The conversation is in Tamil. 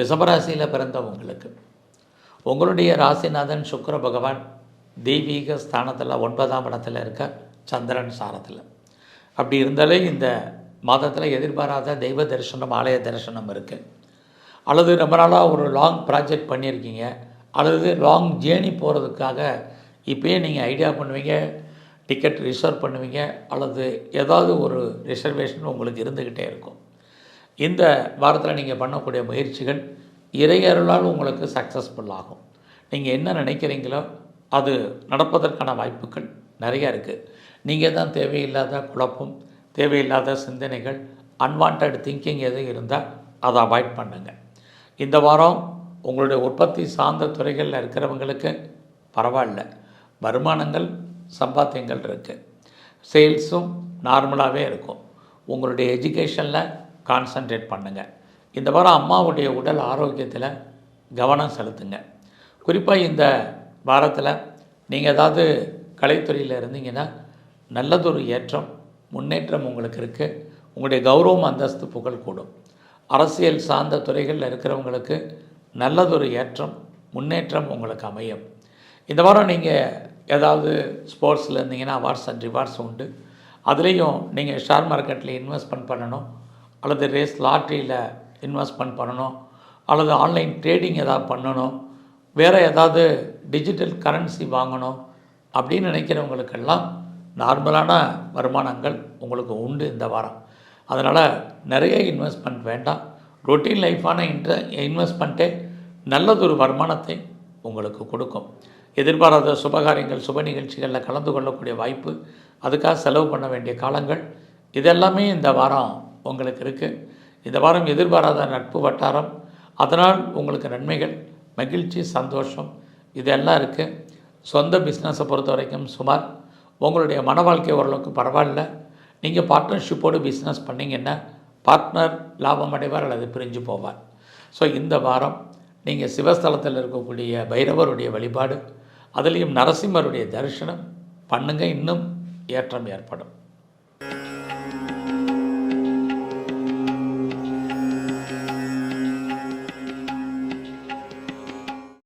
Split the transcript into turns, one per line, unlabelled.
ரிஷபராசியில் பிறந்த உங்களுக்கு. உங்களுடைய ராசிநாதன் சுக்கர பகவான் தெய்வீக ஸ்தானத்தில் ஒன்பதாம் இடத்துல இருக்க சந்திரன் சாரத்தில். அப்படி இருந்தாலே இந்த மாதத்தில் எதிர்பாராத தெய்வ தரிசனம் ஆலய தரிசனம் இருக்குது அல்லது ரொம்ப நாளாக ஒரு லாங் ப்ராஜெக்ட் பண்ணியிருக்கீங்க. அல்லது லாங் ஜேர்னி போகிறதுக்காக இப்போயே நீங்கள் ஐடியா பண்ணுவீங்க டிக்கெட் ரிசர்வ் பண்ணுவீங்க அல்லது ஏதாவது ஒரு ரிசர்வேஷன் உங்களுக்கு இருந்துக்கிட்டே இருக்கும். இந்த வாரத்தில் நீங்கள் பண்ணக்கூடிய முயற்சிகள் இறையருளால் உங்களுக்கு சக்ஸஸ்ஃபுல் ஆகும். நீங்கள் என்ன நினைக்கிறீங்களோ அது நடப்பதற்கான வாய்ப்புகள் நிறையா இருக்குது நீங்கள் தான் தேவையில்லாத குழப்பம் தேவையில்லாத சிந்தனைகள் அன்வான்ட் திங்கிங் எதுவும் இருந்தால் அதை அவாய்ட் பண்ணுங்கள் இந்த வாரம் உங்களுடைய உற்பத்தி சார்ந்த துறைகளில் இருக்கிறவங்களுக்கு பரவாயில்ல. வருமானங்கள் சம்பாத்தியங்கள் இருக்குது சேல்ஸும் நார்மலாகவே இருக்கும். உங்களுடைய எஜுகேஷனில் கான்சன்ட்ரேட் பண்ணுங்கள் இந்த வாரம் அம்மாவுடைய உடல் ஆரோக்கியத்தில் கவனம் செலுத்துங்க. குறிப்பாக இந்த வாரத்தில் நீங்கள் ஏதாவது கலைத்துறையில் இருந்தீங்கன்னா நல்லதொரு ஏற்றம் முன்னேற்றம் உங்களுக்கு இருக்குது உங்களுடைய கௌரவம் அந்தஸ்து புகழ் கூடும். அரசியல் சார்ந்த துறைகளில் இருக்கிறவங்களுக்கு நல்லதொரு ஏற்றம் முன்னேற்றம் உங்களுக்கு அமையும். இந்த வாரம் நீங்கள் ஏதாவது ஸ்போர்ட்ஸில் இருந்தீங்கன்னா அவார்ட்ஸ் அண்ட் ரிவார்ட்ஸ் உண்டு. அதுலேயும் நீங்கள் ஷேர் மார்க்கெட்டில் இன்வெஸ்ட்மெண்ட் பண்ணணும். அல்லது ரேஸ் லாட்ரியில் இன்வெஸ்ட்மெண்ட் பண்ணணும் அல்லது ஆன்லைன் ட்ரேடிங் ஏதாவது பண்ணணும் வேறு ஏதாவது டிஜிட்டல் கரன்சி வாங்கணும் அப்படின்னு நினைக்கிறவங்களுக்கெல்லாம் நார்மலான வருமானங்கள் உங்களுக்கு உண்டு இந்த வாரம். அதனால் நிறைய இன்வெஸ்ட்மெண்ட் வேண்டாம். ரொட்டீன் லைஃபான இன்ட்ர இன்வெஸ்ட்மெண்ட்டே நல்லதொரு வருமானத்தை உங்களுக்கு கொடுக்கும். எதிர்பாராத சுபகாரியங்கள் சுப நிகழ்ச்சிகளில் கலந்து கொள்ளக்கூடிய வாய்ப்பு அதுக்காக செலவு பண்ண வேண்டிய காலங்கள் இதெல்லாமே இந்த வாரம் உங்களுக்கு இருக்குது இந்த வாரம் எதிர்பாராத நட்பு வட்டாரம். அதனால் உங்களுக்கு நன்மைகள் மகிழ்ச்சி சந்தோஷம் இதெல்லாம் இருக்குது சொந்த பிஸ்னஸை பொறுத்த வரைக்கும் சுமார். உங்களுடைய மன வாழ்க்கை ஓரளவுக்கு பரவாயில்ல. நீங்கள் பார்ட்னர்ஷிப்போடு பிஸ்னஸ் பண்ணிங்கன்னா பார்ட்னர் லாபம் அடைவார் அல்லது பிரிஞ்சு போவார். ஸோ இந்த வாரம் நீங்கள் சிவஸ்தலத்தில் இருக்கக்கூடிய பைரவருடைய வழிபாடு அதுலேயும் நரசிம்மருடைய தரிசனம் பண்ணுங்கள் இன்னும் ஏற்றம் ஏற்படும்.